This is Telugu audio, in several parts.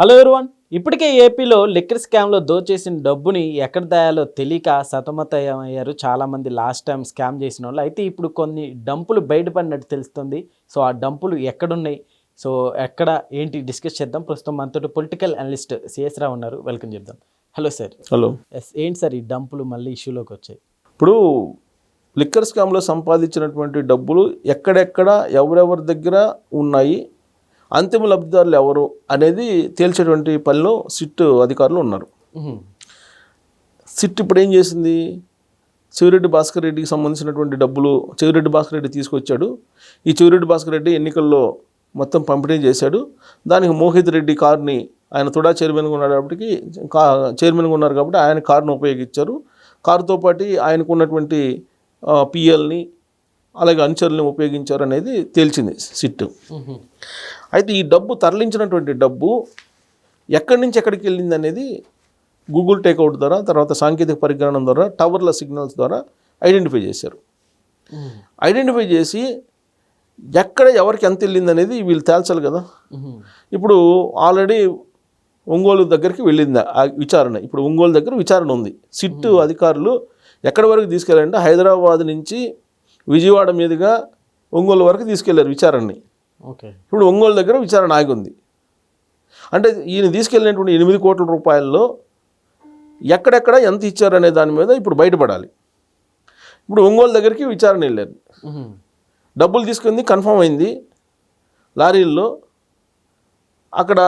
Hello everyone. ఇప్పటికే ఏపీలో లిక్కర్ స్కామ్లో దోచేసిన డబ్బుని ఎక్కడ దాయాలో తెలియక సతమతమయ్యారు చాలామంది. లాస్ట్ టైం స్కామ్ చేసిన వాళ్ళు. అయితే ఇప్పుడు కొన్ని డంపులు బయటపడినట్టు తెలుస్తుంది. సో ఆ డంపులు ఎక్కడున్నాయి? సో ఎక్కడ? ఏంటి? డిస్కస్ చేద్దాం. ప్రస్తుతం మనతో పొలిటికల్ అనలిస్ట్ సిఎస్ రావు ఉన్నారు. వెల్కమ్ చెప్దాం హలో సార్. హలో. ఎస్ ఏంటి సార్ ఈ డంపులు మళ్ళీ ఇష్యూలోకి వచ్చాయి? ఇప్పుడు లిక్కర్ స్కామ్లో సంపాదించినటువంటి డబ్బులు ఎక్కడెక్కడ ఎవరెవరి దగ్గర ఉన్నాయి? అంతిమ లబ్ధిదారులు ఎవరు అనేది తేల్చేటువంటి పనిలో సిట్ అధికారులు ఉన్నారు. సిట్ ఇప్పుడు ఏం చేసింది? చెవిరెడ్డి భాస్కర్ రెడ్డికి సంబంధించినటువంటి డబ్బులు చెవిరెడ్డి భాస్కర్ రెడ్డి తీసుకొచ్చాడు. ఈ చెవిరెడ్డి భాస్కర్ రెడ్డి ఎన్నికల్లో మొత్తం పంపిణీ చేశాడు. దానికి మోహిత్ రెడ్డి కార్ని ఆయన తుడా చైర్మన్గా ఉన్నాడు కాబట్టి కా చైర్మన్గా ఉన్నారు కాబట్టి ఆయన కారును ఉపయోగించారు. కారుతో పాటు ఆయనకు ఉన్నటువంటి పిఎల్ని అలాగే అనుచరుల్ని ఉపయోగించారు అనేది తేల్చింది సిట్ అయితే ఈ డబ్బు తరలించినటువంటి డబ్బు ఎక్కడి నుంచి ఎక్కడికి వెళ్ళింది అనేది గూగుల్ టేక్అవుట్ ద్వారా తర్వాత సాంకేతిక పరిజ్ఞానం ద్వారా టవర్ల సిగ్నల్స్ ద్వారా ఐడెంటిఫై చేశారు. ఐడెంటిఫై చేసి ఎక్కడ ఎవరికి ఎంత వెళ్ళింది అనేది వీళ్ళు తేల్చాలి కదా. ఇప్పుడు ఆల్రెడీ ఒంగోలు దగ్గరికి వెళ్ళింది ఆ విచారణ. ఇప్పుడు ఒంగోలు దగ్గర విచారణ ఉంది. సిట్ అధికారులు ఎక్కడి వరకు తీసుకెళ్ళారంటే హైదరాబాద్ నుంచి విజయవాడ మీదుగా ఒంగోలు వరకు తీసుకెళ్ళారు విచారణని. ఇప్పుడు ఒంగోలు దగ్గర విచారణ ఆగి ఉంది అంటే ఈయన తీసుకెళ్ళినటువంటి ఎనిమిది కోట్ల రూపాయల్లో ఎక్కడెక్కడ ఎంత ఇచ్చారనే దాని మీద ఇప్పుడు బయటపడాలి. ఇప్పుడు ఒంగోలు దగ్గరికి విచారణ వెళ్ళారు. డబ్బులు తీసుకుంది కన్ఫర్మ్ అయింది. లారీల్లో అక్కడ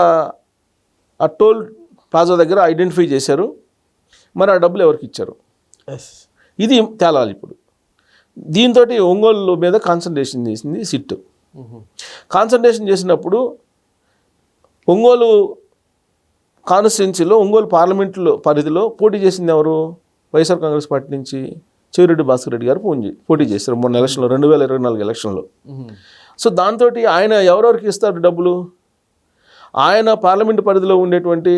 ఆ టోల్ ప్లాజా దగ్గర ఐడెంటిఫై చేశారు. మరి ఆ డబ్బులు ఎవరికి ఇచ్చారు? ఎస్. ఇది తేలాలి ఇప్పుడు. దీంతో ఒంగోలు మీద కాన్సన్ట్రేషన్ చేసింది సిట్. కాన్సన్ట్రేషన్ చేసినప్పుడు ఒంగోలు కాన్స్టిట్యున్సీలో ఒంగోలు పార్లమెంట్లో పరిధిలో పోటీ చేసింది ఎవరు? వైఎస్ఆర్ కాంగ్రెస్ పార్టీ నుంచి చెవిరెడ్డి భాస్కర్ రెడ్డి గారు పోటీ చేశారు మొన్న ఎలక్షన్లో రెండు వేల ఇరవై నాలుగు ఎలక్షన్లో. సో దాంతో ఆయన ఎవరెవరికి ఇస్తారు డబ్బులు? ఆయన పార్లమెంటు పరిధిలో ఉండేటువంటి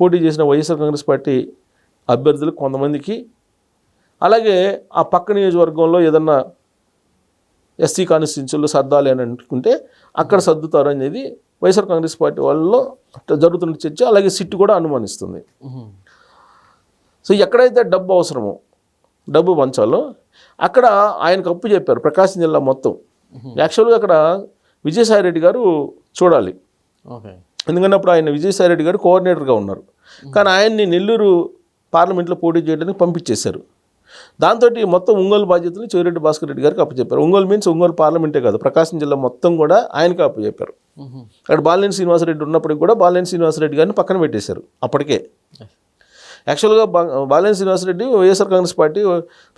పోటీ చేసిన వైఎస్ఆర్ కాంగ్రెస్ పార్టీ అభ్యర్థులు కొంతమందికి. అలాగే ఆ పక్క నియోజకవర్గంలో ఏదన్నా ఎస్సీ కాన్స్టిట్యూన్సీలో సర్దాలి అని అనుకుంటే అక్కడ సర్దుతారు అనేది వైఎస్ఆర్ కాంగ్రెస్ పార్టీ వాళ్ళలో జరుగుతున్న చర్చ అలాగే సిట్ కూడా అనుమానిస్తుంది. సో ఎక్కడైతే డబ్బు అవసరమో డబ్బు పంచాలో అక్కడ ఆయనకు అప్పు చెప్పారు ప్రకాశం జిల్లా మొత్తం. యాక్చువల్గా అక్కడ విజయసాయి రెడ్డి గారు చూడాలి. ఎందుకంటే అప్పుడు ఆయన విజయసాయి రెడ్డి గారు కోఆర్డినేటర్గా ఉన్నారు. కానీ ఆయన్ని నెల్లూరు పార్లమెంట్లో పోటీ చేయడానికి పంపించేశారు. దాంతో మొత్తం ఒంగోలు బాధ్యతలు చెవిరెడ్డి భాస్కర్ రెడ్డి గారికి అప్పచెప్పారు. ఒంగోలు మీన్స్ ఒంగోలు పార్లమెంటే కాదు ప్రకాశం జిల్లా మొత్తం కూడా ఆయనకి అప్పచెప్పారు. అక్కడ బాలినేని శ్రీనివాసరెడ్డి ఉన్నప్పటికి కూడా బాలినేని శ్రీనివాసరెడ్డి గారిని పక్కన పెట్టేశారు అప్పటికే. యాక్చువల్గా బాలినేని శ్రీనివాసరెడ్డి వైఎస్ఆర్ కాంగ్రెస్ పార్టీ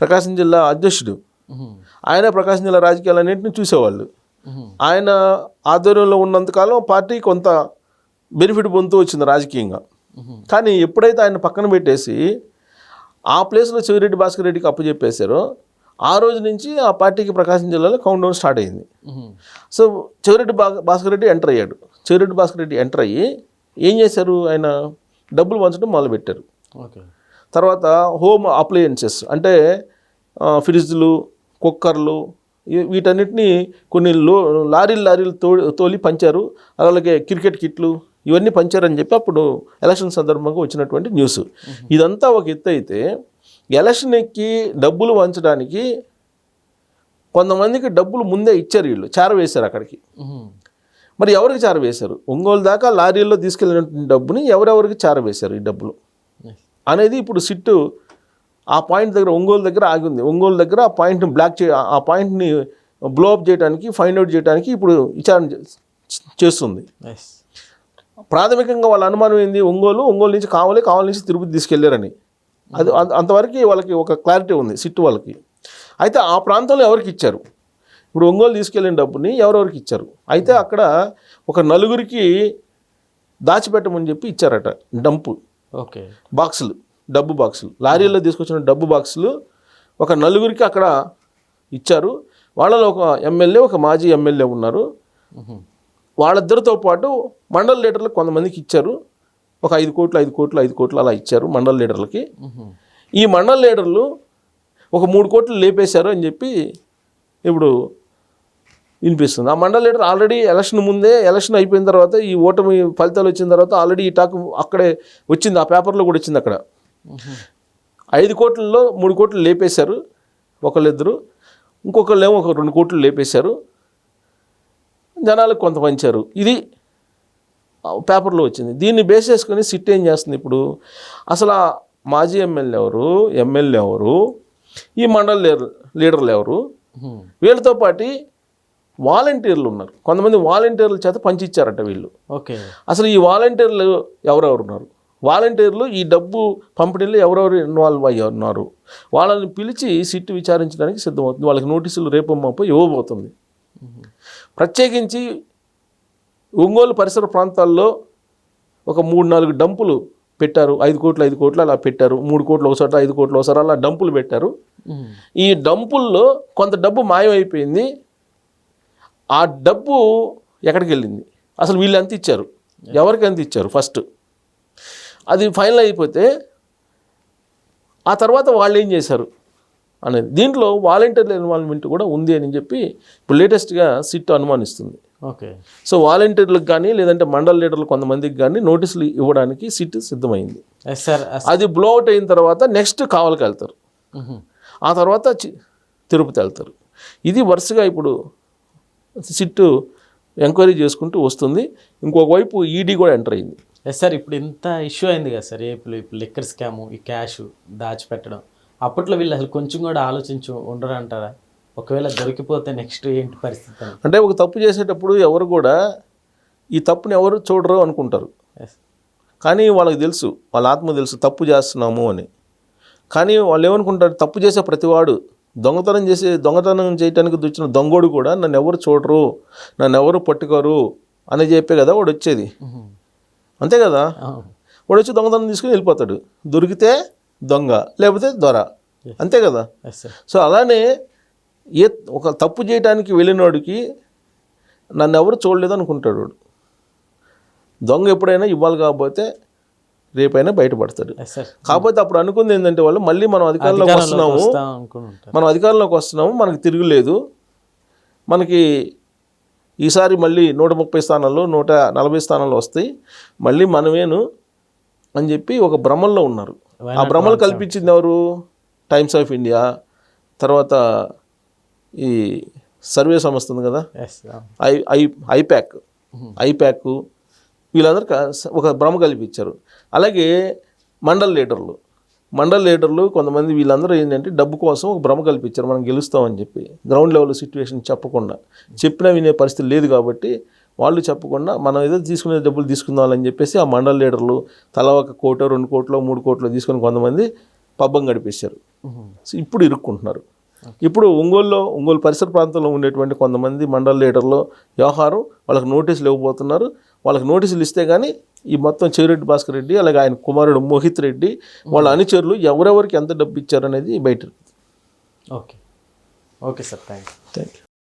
ప్రకాశం జిల్లా అధ్యక్షుడు. ఆయన ప్రకాశం జిల్లా రాజకీయాలన్నింటినీ చూసేవాళ్ళు. ఆయన ఆధ్వర్యంలో ఉన్నంతకాలం పార్టీ కొంత బెనిఫిట్ పొందుతూ వచ్చింది రాజకీయంగా. కానీ ఎప్పుడైతే ఆయన పక్కన పెట్టేసి ఆ ప్లేస్లో చెవిరెడ్డి భాస్కర్ రెడ్డికి అప్పచెప్పేశారో ఆ రోజు నుంచి ఆ పార్టీకి ప్రకాశం జిల్లాలో కౌంట్ డౌన్ స్టార్ట్ అయింది. సో చెవిరెడ్డి భాస్కర్ రెడ్డి ఎంటర్ అయ్యాడు. చెవిరెడ్డి భాస్కర్ రెడ్డి ఎంటర్ అయ్యి ఏం చేశారు? ఆయన డబ్బులు పంచడం మొదలుపెట్టారు. ఓకే. తర్వాత హోమ్ అప్లయన్సెస్ అంటే ఫ్రిడ్జ్లు కుక్కర్లు వీటన్నిటిని కొన్ని లో లారీలు లారీలు తో తోలి పంచారు. అలాగే క్రికెట్ కిట్లు ఇవన్నీ పంచారని చెప్పి అప్పుడు ఎలక్షన్ సందర్భంగా వచ్చినటువంటి న్యూస్. ఇదంతా ఒక ఎత్తు అయితే ఎలక్షన్కి డబ్బులు పంచడానికి కొంతమందికి డబ్బులు ముందే ఇచ్చారు వీళ్ళు చేరవేశారు అక్కడికి. మరి ఎవరికి చేరవేశారు ఒంగోలు దాకా లారీల్లో తీసుకెళ్ళినటువంటి డబ్బుని ఎవరెవరికి చేరవేశారు ఈ డబ్బులు? అనేది ఇప్పుడు సిట్టు ఆ పాయింట్ దగ్గర ఒంగోలు దగ్గర ఆగి ఉంది. ఒంగోలు దగ్గర ఆ పాయింట్ని బ్లాక్ చే ఆ పాయింట్ని బ్లోఅప్ చేయడానికి ఫైండ్ అవుట్ చేయడానికి ఇప్పుడు విచారణ చేస్తుంది. ప్రాథమికంగా వాళ్ళ అనుమానం ఏంది? ఒంగోలు ఒంగోలు నుంచి కావాలి కావాలి నుంచి తిరుపతి తీసుకెళ్ళారని. అది అంత- అంతవరకు వాళ్ళకి ఒక క్లారిటీ ఉంది సిట్టు వాళ్ళకి. అయితే ఆ ప్రాంతంలో ఎవరికి ఇచ్చారు? ఇప్పుడు ఒంగోలు తీసుకెళ్ళిన డబ్బుని ఎవరెవరికి ఇచ్చారు? అయితే అక్కడ ఒక నలుగురికి దాచిపెట్టమని చెప్పి ఇచ్చారట డంపు. ఓకే. బాక్సులు డబ్బు బాక్సులు. లారీలో తీసుకొచ్చిన డబ్బు బాక్సులు ఒక నలుగురికి అక్కడ ఇచ్చారు. వాళ్ళలో ఒక ఎమ్మెల్యే ఒక మాజీ ఎమ్మెల్యే ఉన్నారు. వాళ్ళిద్దరితో పాటు మండల లీడర్లకు కొంతమందికి ఇచ్చారు. ఒక ఐదు కోట్లు ఐదు కోట్లు ఐదు కోట్లు అలా ఇచ్చారు మండల లీడర్లకి. ఈ మండల లీడర్లు ఒక మూడు కోట్లు లేపేశారు అని చెప్పి ఇప్పుడు వినిపిస్తుంది. ఆ మండల లీడర్ ఆల్రెడీ ఎలక్షన్ ముందే ఎలక్షన్ అయిపోయిన తర్వాత ఈ ఓటమి ఫలితాలు వచ్చిన తర్వాత ఆల్రెడీ ఈ టాక్ అక్కడే వచ్చింది ఆ పేపర్లో కూడా వచ్చింది అక్కడ. ఐదు కోట్లలో మూడు కోట్లు లేపేశారు ఒకళ్ళిద్దరు. ఇంకొకళ్ళు ఏమో ఒక రెండు కోట్లు లేపేశారు. జనాలకు కొంత పంచారు. ఇది పేపర్లో వచ్చింది. దీన్ని బేస్ చేసుకొని సిట్ ఏం చేస్తుంది ఇప్పుడు? అసలు ఆ మాజీ ఎమ్మెల్యే ఎవరు ఎమ్మెల్యే ఎవరు ఈ మండల లీడర్ లీడర్లు ఎవరు? వీళ్ళతో పాటు వాలంటీర్లు ఉన్నారు. కొంతమంది వాలంటీర్ల చేత పంచిచ్చారట వీళ్ళు. ఓకే. అసలు ఈ వాలంటీర్లు ఎవరెవరు ఉన్నారు? వాలంటీర్లు ఈ డబ్బు పంపిణీలో ఎవరెవరు ఇన్వాల్వ్ అయ్యి ఉన్నారు? వాళ్ళని పిలిచి సిట్ విచారించడానికి సిద్ధమవుతుంది. వాళ్ళకి నోటీసులు రేపు మాపు ఇవ్వబోతుంది. ప్రత్యేకించి ఒంగోలు పరిసర ప్రాంతాల్లో ఒక మూడు నాలుగు డంపులు పెట్టారు. ఐదు కోట్లు ఐదు కోట్లు అలా పెట్టారు. మూడు కోట్లు ఒకసారి ఐదు కోట్లు ఒకసారి అలా డంపులు పెట్టారు. ఈ డంపుల్లో కొంత డబ్బు మాయమైపోయింది. ఆ డబ్బు ఎక్కడికి వెళ్ళింది? అసలు వీళ్ళు ఎంత ఇచ్చారు? ఎవరికి ఎంత ఇచ్చారు ఫస్ట్? అది ఫైనల్ అయిపోతే ఆ తర్వాత వాళ్ళు ఏం చేశారు? అనేది. దీంట్లో వాలంటీర్ల ఇన్వాల్వ్మెంట్ కూడా ఉంది అని చెప్పి ఇప్పుడు లేటెస్ట్గా సిట్ అనుమానిస్తుంది. ఓకే. సో వాలంటీర్లకు కానీ లేదంటే మండల లీడర్లు కొంతమందికి కానీ నోటీసులు ఇవ్వడానికి సిట్ సిద్ధమైంది. ఎస్ సార్ అది బ్లో అవుట్ అయిన తర్వాత నెక్స్ట్ కావలికి వెళ్తారు. ఆ తర్వాత తిరుపతి వెళ్తారు. ఇది వరుసగా ఇప్పుడు సిట్టు ఎంక్వైరీ చేసుకుంటూ వస్తుంది. ఇంకొక వైపు ఈడీ కూడా ఎంటర్ అయింది. ఎస్ సార్ ఇప్పుడు ఇంత ఇష్యూ అయింది కదా సార్ ఏపీలో ఇప్పుడు లిక్కర్ స్కాము ఈ క్యాష్ దాచిపెట్టడం. అప్పట్లో వీళ్ళు అసలు కొంచెం కూడా ఆలోచించి ఉండరు అంటారా? ఒకవేళ దొరికిపోతే నెక్స్ట్ ఏంటి పరిస్థితి అంటే ఒక తప్పు చేసేటప్పుడు ఎవరు కూడా ఈ తప్పుని ఎవరు చూడరు అనుకుంటారు. కానీ వాళ్ళకి తెలుసు వాళ్ళ ఆత్మ తెలుసు తప్పు చేస్తున్నాము అని. కానీ వాళ్ళు ఏమనుకుంటారు? తప్పు చేసే ప్రతివాడు దొంగతనం చేసే దొంగతనం చేయడానికి వచ్చిన దొంగోడు కూడా నన్ను ఎవరు చూడరు నన్ను ఎవరు పట్టుకోరు అని చెప్పే కదా వాడు వచ్చేది. అంతే కదా? వాడు వచ్చి దొంగతనం తీసుకుని వెళ్ళిపోతాడు. దొరికితే దొంగ లేకపోతే దొర. అంతే కదా? సో అలానే ఏ ఒక తప్పు చేయడానికి వెళ్ళినోడికి నన్ను ఎవరు చూడలేదు అనుకుంటాడు వాడు. దొంగ ఎప్పుడైనా ఇవ్వాలి కాకపోతే రేపైనా బయటపడతాడు. కాకపోతే అప్పుడు అనుకుంది ఏంటంటే వాళ్ళు మళ్ళీ మనం అధికారంలోకి వస్తున్నాము. మనం అధికారంలోకి వస్తున్నాము మనకి తిరుగులేదు. మనకి ఈసారి మళ్ళీ నూట ముప్పై స్థానాల్లో నూట నలభై స్థానాలు వస్తాయి. మళ్ళీ మనమేను అని చెప్పి ఒక భ్రమల్లో ఉన్నారు. ఆ భ్రమలు కల్పించింది ఎవరు? టైమ్స్ ఆఫ్ ఇండియా తర్వాత ఈ సర్వే సంస్థ ఉంది కదా? ఐ ఐ ఐప్యాక్ ఐప్యాక్ వీళ్ళందరూ ఒక భ్రమ కల్పించారు. అలాగే మండల్ లీడర్లు. మండల్ లీడర్లు కొంతమంది వీళ్ళందరూ ఏంటంటే డబ్బు కోసం ఒక భ్రమ కల్పించారు. మనం గెలుస్తామని చెప్పి. గ్రౌండ్ లెవెల్ సిచ్యువేషన్ చెప్పకుండా. చెప్పినా వినే పరిస్థితి లేదు కాబట్టి వాళ్ళు చెప్పకుండా మనం ఏదో తీసుకునే డబ్బులు తీసుకుందామని చెప్పేసి ఆ మండల్ లీడర్లు తల ఒక కోటో రెండు కోట్లో మూడు కోట్లో తీసుకొని కొంతమంది పబ్బం గడిపేశారు. సో ఇప్పుడు ఇరుక్కుంటున్నారు. ఇప్పుడు ఒంగోలులో ఒంగోలు పరిసర ప్రాంతంలో ఉండేటువంటి కొంతమంది మండల లీడర్లు వ్యవహారం వాళ్ళకి నోటీసులు ఇవ్వబోతున్నారు. వాళ్ళకి నోటీసులు ఇస్తే కానీ ఈ మొత్తం చెవిరెడ్డి భాస్కర్ రెడ్డి అలాగే ఆయన కుమారుడు మోహిత్ రెడ్డి వాళ్ళ అనుచరులు ఎవరెవరికి ఎంత డబ్బు ఇచ్చారనేది బయట. Okay. Okay sir thank you thank you